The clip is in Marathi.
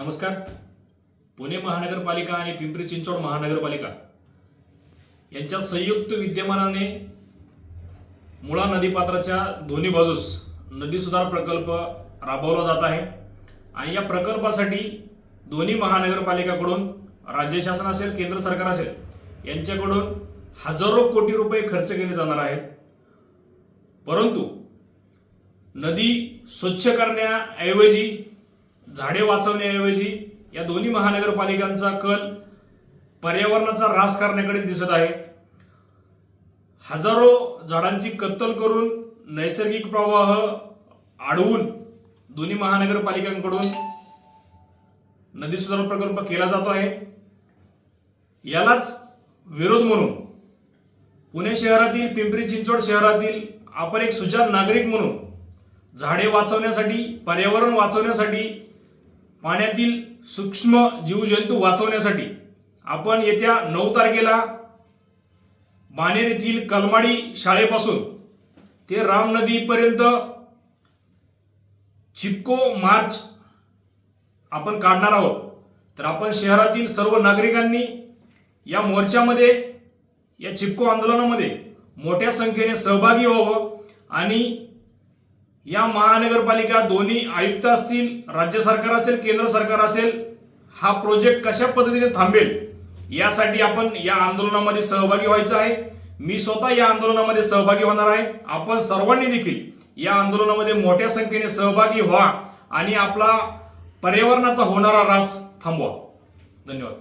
नमस्कार. पुणे महानगरपालिका आणि पिंपरी चिंचवड महानगरपालिका यांच्या संयुक्त विद्यमानाने मुळा नदीपात्राच्या दोन्ही बाजूस नदी सुधार प्रकल्प राबवला जात आहे. आणि या प्रकल्पासाठी दोन्ही महानगरपालिकाकडून राज्य शासन असेल केंद्र सरकार असेल यांच्याकडून हजारो कोटी रुपये खर्च केले जाणार आहेत. परंतु नदी स्वच्छ करण्याऐवजी झाडे वाचवण्याऐवजी या दोन्ही महानगरपालिकांचा कल पर्यावरणाचा ऱ्हास करण्याकडे दिसत आहे. हजारो झाडांची कत्तल करून नैसर्गिक प्रवाह अडवून दोन्ही महानगरपालिकांकडून नदी सुधारणा प्रकल्प केला जातो आहे. यालाच विरोध म्हणून पुणे शहरातील पिंपरी चिंचवड शहरातील आपण एक सुजाण नागरिक म्हणून झाडे वाचवण्यासाठी पर्यावरण वाचवण्यासाठी पाण्यातील सूक्ष्म जीवजंतू वाचवण्यासाठी आपण येत्या नऊ तारखेला बानेर येथील कलमाडी शाळेपासून ते राम नदीपर्यंत चिपको मार्च आपण काढणार आहोत. तर आपण शहरातील सर्व नागरिकांनी या मोर्चामध्ये या चिपको आंदोलनामध्ये मोठ्या संख्येने सहभागी व्हावं आणि या महानगरपालिका दोन्ही आयुक्त असतील राज्य सरकार असेल केंद्र सरकार असेल हा प्रोजेक्ट कशा पद्धतीने थांबेल यासाठी आपण या आंदोलनामध्ये सहभागी व्हायचं आहे. मी स्वतः या आंदोलनामध्ये सहभागी होणार आहे. आपण सर्वांनी देखील या आंदोलनामध्ये मोठ्या संख्येने सहभागी व्हा आणि आपला पर्यावरणाचा होणारा ऱ्हास थांबवा. धन्यवाद.